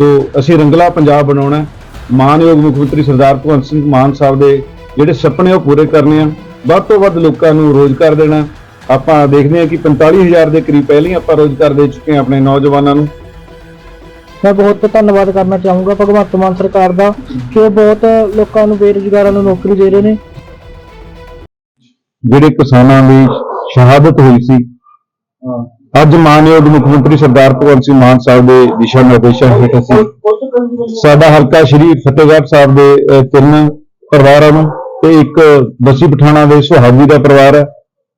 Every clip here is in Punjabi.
ਸੋ ਅਸੀਂ ਰੰਗਲਾ ਪੰਜਾਬ ਬਣਾਉਣਾ ਹੈ। ਮਾਨਯੋਗ ਮੁੱਖ ਮੰਤਰੀ ਸਰਦਾਰ ਭਗਵੰਤ ਸਿੰਘ ਮਾਨ ਸਾਹਿਬ ਦੇ ਜਿਹੜੇ ਸੁਪਨੇ ਉਹ ਪੂਰੇ ਕਰਨੇ ਆ। ਵੱਧ ਤੋਂ ਵੱਧ ਲੋਕਾਂ ਨੂੰ ਰੋਜ਼ਗਾਰ ਦੇਣਾ ਆਪਾਂ ਦੇਖਦੇ ਹਾਂ ਕਿ 45000 ਦੇ ਕਰੀਬ ਪਹਿਲਾਂ ਆਪਾਂ ਰੋਜ਼ਗਾਰ ਦੇ ਚੁੱਕੇ ਹਾਂ ਆਪਣੇ ਨੌਜਵਾਨਾਂ ਨੂੰ। ਮੈਂ ਬਹੁਤ ਧੰਨਵਾਦ ਕਰਨਾ ਚਾਹੂੰਗਾ ਭਗਵੰਤ ਮਾਨ ਸਰਕਾਰ ਦਾ ਕਿ ਉਹ ਬਹੁਤ ਲੋਕਾਂ ਨੂੰ ਬੇਰੁਜ਼ਗਾਰਾਂ ਨੂੰ ਨੌਕਰੀ ਦੇ ਰਹੇ ਨੇ। ਜਿਹੜੇ ਕਿਸਾਨਾਂ ਦੀ ਸ਼ਹਾਦਤ ਹੋਈ ਸੀ। ਅੱਜ ਮਾਨਯੋਗ ਮੁੱਖ ਮੰਤਰੀ ਸਰਦਾਰ ਭਗਵੰਤ ਸਿੰਘ ਮਾਨ ਸਾਹਿਬ ਦੇ ਦਿਸ਼ਾ ਨਿਰਦੇਸ਼ਾਂ ਹੇਠ ਅਸੀਂ ਸਾਡਾ ਹਲਕਾ ਸ਼੍ਰੀ ਫਤਿਹਗੜ੍ਹ ਸਾਹਿਬ ਦੇ ਤਿੰਨ ਪਰਿਵਾਰਾਂ ਨੂੰ ਤੇ ਇੱਕ ਬਸੀ ਪਠਾਣਾ ਦੇ ਸੁਹਾਗੀ ਦਾ ਪਰਿਵਾਰ ਹੈ।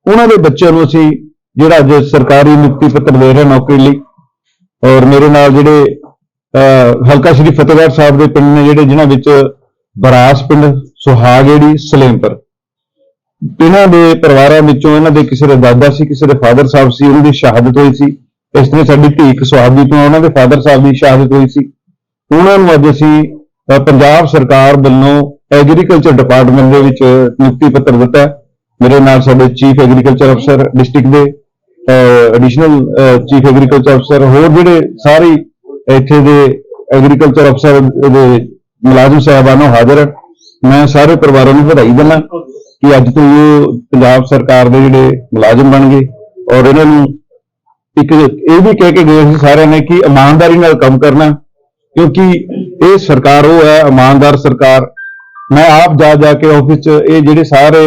ਉਹਨਾਂ ਦੇ ਬੱਚਿਆਂ ਨੂੰ ਅਸੀਂ ਜਿਹੜਾ ਅੱਜ ਸਰਕਾਰੀ ਨਿਯੁਕਤੀ ਪੱਤਰ ਦੇ ਰਹੇ ਨੌਕਰੀ ਲਈ ਔਰ ਮੇਰੇ ਨਾਲ ਜਿਹੜੇ ਅਹ, ਹਲਕਾ ਸ਼੍ਰੀ ਫਤਿਹਗੜ੍ਹ ਸਾਹਿਬ ਦੇ ਪਿੰਡ ਨੇ ਜਿਹੜੇ ਜਿਨ੍ਹਾਂ ਵਿੱਚ ਬਰਾਸ ਪਿੰਡ ਸੁਹਾਗੇੜੀ ਸਲੇਮਪੁਰ। ਇਹਨਾਂ ਦੇ ਪਰਿਵਾਰਾਂ ਵਿੱਚੋਂ ਇਹਨਾਂ ਦੇ ਕਿਸੇ ਦੇ ਦਾਦਾ ਸੀ, ਕਿਸੇ ਦੇ ਫਾਦਰ ਸਾਹਿਬ ਸੀ, ਉਹਨਾਂ ਦੀ ਸ਼ਹਾਦਤ ਹੋਈ ਸੀ। ਇਸ ਤਰ੍ਹਾਂ ਸਾਡੀ ਧੀ ਇੱਕ ਸੁਹਾਗੀ ਤੋਂ ਉਹਨਾਂ ਦੇ ਫਾਦਰ ਸਾਹਿਬ ਦੀ ਸ਼ਹਾਦਤ ਹੋਈ ਸੀ। ਉਹਨਾਂ ਨੂੰ ਅੱਜ ਅਸੀਂ ਪੰਜਾਬ ਸਰਕਾਰ ਵੱਲੋਂ ਐਗਰੀਕਲਚਰ ਡਿਪਾਰਟਮੈਂਟ ਦੇ ਵਿੱਚ ਨਿਯੁਕਤੀ ਪੱਤਰ ਦਿੱਤਾ ਮੇਰੇ ਨਾਲ ਸਾਡੇ ਚੀਫ ਐਗਰੀਕਲਚਰ ਅਫਸਰ ਡਿਸਟ੍ਰਿਕਟ ਦੇ ਐਡੀਸ਼ਨਲ ਚੀਫ ਐਗਰੀਕਲਚਰ ਅਫਸਰ ਹੋਰ ਜਿਹੜੇ ਸਾਰੇ ਇੱਥੇ ਦੇ ਐਗਰੀਕਲਚਰ ਅਫਸਰ ਦੇ ਮੁਲਾਜ਼ਮ ਸਾਹਿਬਾਨੋਂ ਹਾਜ਼ਰ ਹਨ। ਮੈਂ ਸਾਰੇ ਪਰਿਵਾਰਾਂ ਨੂੰ ਵਧਾਈ ਦਿੰਦਾ ਕਿ ਅੱਜ ਤੋਂ ਇਹ ਪੰਜਾਬ ਸਰਕਾਰ ਦੇ ਜਿਹੜੇ ਮੁਲਾਜ਼ਮ ਬਣ ਗਏ ਔਰ ਇਹਨਾਂ ਨੂੰ ਇੱਕ ਇਹ ਵੀ ਕਹਿ ਕੇ ਗਏ ਸੀ ਸਾਰਿਆਂ ਨੇ ਕਿ ਇਮਾਨਦਾਰੀ ਨਾਲ ਕੰਮ ਕਰਨਾ, ਕਿਉਂਕਿ ਇਹ ਸਰਕਾਰ ਉਹ ਹੈ, ਇਮਾਨਦਾਰ ਸਰਕਾਰ। ਮੈਂ ਆਪ ਜਾ ਜਾ ਕੇ ਆਫਿਸ 'ਚ ਇਹ ਜਿਹੜੇ ਸਾਰੇ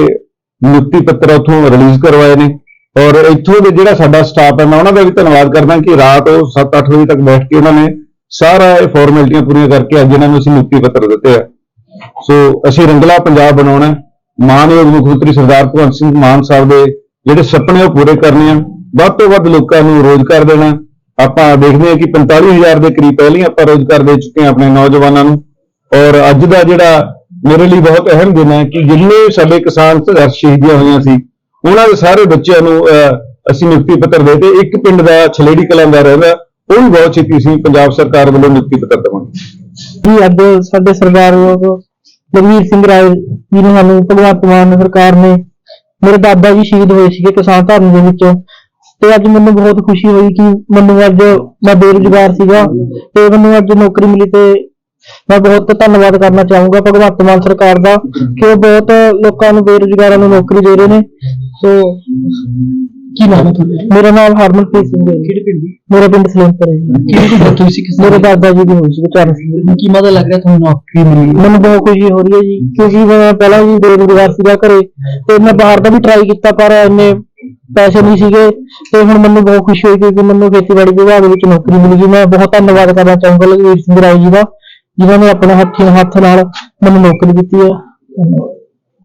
ਨਿਯੁਕਤੀ ਪੱਤਰ ਉੱਥੋਂ ਰਿਲੀਜ਼ ਕਰਵਾਏ ਨੇ ਔਰ ਇੱਥੋਂ ਦੇ ਜਿਹੜਾ ਸਾਡਾ ਸਟਾਫ ਹੈ, ਮੈਂ ਉਹਨਾਂ ਦਾ ਵੀ ਧੰਨਵਾਦ ਕਰਦਾ ਕਿ ਰਾਤ ਉਹ 7-8 ਵਜੇ ਤੱਕ ਬੈਠ ਕੇ ਉਹਨਾਂ ਨੇ ਸਾਰਾ ਇਹ ਫਾਰਮੈਲਿਟੀਆਂ ਪੂਰੀਆਂ ਕਰਕੇ ਅੱਜ ਇਹਨਾਂ ਨੂੰ ਅਸੀਂ ਨਿਯੁਕਤੀ ਪੱਤਰ ਦਿੱਤੇ ਆ। ਸੋ ਅਸੀਂ ਰੰਗਲਾ ਪੰਜਾਬ ਬਣਾਉਣਾ ਮਾਨਯੋਗ ਮੁੱਖ ਮੰਤਰੀ ਸਰਦਾਰ ਭਗਵੰਤ ਸਿੰਘ ਮਾਨ ਸਾਹਿਬ ਦੇ ਜਿਹੜੇ ਸੁਪਨੇ ਉਹ ਪੂਰੇ ਕਰਨੇ ਆ। ਵੱਧ ਤੋਂ ਵੱਧ ਲੋਕਾਂ ਨੂੰ ਰੋਜ਼ਗਾਰ ਦੇਣਾ। ਆਪਾਂ ਦੇਖਦੇ ਹਾਂ ਕਿ 45000 ਦੇ ਕਰੀਬ ਪਹਿਲਾਂ ਹੀ ਆਪਾਂ ਰੋਜ਼ਗਾਰ ਦੇ ਚੁੱਕੇ ਹਾਂ ਆਪਣੇ ਨੌਜਵਾਨਾਂ ਨੂੰ। ਔਰ ਅੱਜ ਦਾ ਜਿਹੜਾ ਮੇਰੇ ਲਈ ਬਹੁਤ ਅਹਿਮ ਦਿਨ ਹੈ ਕਿ ਜਿੰਨੇ ਸਾਡੇ ਕਿਸਾਨ ਸੰਘਰਸ਼ ਸ਼ਹੀਦੀਆਂ ਹੋਈਆਂ ਸੀ ਉਹਨਾਂ ਦੇ ਸਾਰੇ ਬੱਚਿਆਂ ਨੂੰ ਅਹ, ਅਸੀਂ ਨਿਯੁਕਤੀ ਪੱਤਰ ਦੇ ਤੇ ਇੱਕ ਪਿੰਡ ਦਾ ਛਲੇੜੀ ਕਲਾਂ ਦਾ ਰਹਿੰਦਾ ਉਹ ਵੀ ਬਹੁਤ ਛੇਤੀ ਸੀ ਪੰਜਾਬ ਸਰਕਾਰ ਵੱਲੋਂ ਨਿਯੁਕਤੀ ਪੱਤਰ ਦੇਵਾਂਗੇ। ਜੀ ਅੱਜ ਸਾਡੇ ਸਰਦਾਰ ਲਖਵੀਰ ਸਿੰਘ ਰਾਏ ਜੀ ਨੇ ਸਾਨੂੰ ਭਗਵੰਤ ਮਾਨ ਸਰਕਾਰ ਨੇ, ਮੇਰੇ ਦਾਦਾ ਜੀ ਸ਼ਹੀਦ ਹੋਏ ਸੀਗੇ ਕਿਸਾਨ ਧਰਨੇ ਦੇ ਵਿੱਚ। ਤੇ ਅੱਜ ਮੈਨੂੰ ਬਹੁਤ ਖੁਸ਼ੀ ਹੋਈ ਕਿ ਮੈਨੂੰ ਅੱਜ ਮੈਂ ਬੇਰੁਜ਼ਗਾਰ ਸੀਗਾ ਤੇ ਮੈਨੂੰ ਅੱਜ ਨੌਕਰੀ ਮਿਲੀ ਤੇ ਮੈਂ ਬਹੁਤ ਧੰਨਵਾਦ ਕਰਨਾ ਚਾਹੂੰਗਾ ਭਗਵੰਤ ਮਾਨ ਸਰਕਾਰ ਦਾ ਕਿ ਉਹ ਬਹੁਤ ਲੋਕਾਂ ਨੂੰ ਬੇਰੁਜ਼ਗਾਰਾਂ ਨੂੰ ਨੌਕਰੀ ਦੇ ਰਹੇ ਨੇ। ਸੋ ਕੀ ਨਾਮ ਹੈ ਤੁਹਾਡਾ? ਮੇਰਾ ਨਾਮ ਹਰਮਨਪ੍ਰੀਤ ਸਿੰਘ ਹੈ। ਕਿਹੜੇ ਪਿੰਡ ਮੇਰਾ ਪਿੰਡ ਸਲੇਮਪੁਰ ਹੈ। ਜੀ। ਕਿਹੜੀ ਗੱਲ ਤੁਸੀਂ ਕਿਸ ਮੇਰੇ ਦਾਦਾ ਜੀ ਦੀ ਹੋਈ ਸੀ ਵਿਚਾਰ ਸੀ। ਕੀ ਮਜ਼ਾ ਲੱਗ ਰਿਹਾ ਤੁਹਾਨੂੰ ਨੌਕਰੀ ਮਿਲੀ? ਮੈਨੂੰ ਬਹੁਤ ਖੁਸ਼ੀ ਹੋ ਰਹੀ ਹੈ ਜੀ ਕਿਉਂਕਿ ਮੈਂ ਪਹਿਲਾਂ ਵੀ ਬੇਰੁਜ਼ਗਾਰ ਸੀਗਾ ਘਰੇ ਤੇ ਮੈਂ ਬਾਹਰ ਦਾ ਵੀ ਟਰਾਈ ਕੀਤਾ ਪਰ ਇੰਨੇ ਪੈਸੇ ਨਹੀਂ ਸੀਗੇ ਤੇ ਹੁਣ ਮੈਨੂੰ ਬਹੁਤ ਖੁਸ਼ੀ ਹੋਈ ਕਿ ਮੈਨੂੰ ਖੇਤੀਬਾੜੀ ਵਿਭਾਗ ਵਿੱਚ ਨੌਕਰੀ ਮਿਲ ਗਈ ਮੈਂ ਬਹੁਤ ਧੰਨਵਾਦ ਕਰਨਾ ਚਾਹੂੰਗਾ ਲਖਵੀਰ ਸਿੰਘ ਰਾਏ ਜੀ ਦਾ ਜਿਨ੍ਹਾਂ ਨੇ ਆਪਣੇ ਹੱਥੀਂ ਹੱਥ ਨਾਲ ਮੈਨੂੰ ਨੌਕਰੀ ਦਿੱਤੀ ਹੈ। ਧੰਨਵਾਦ।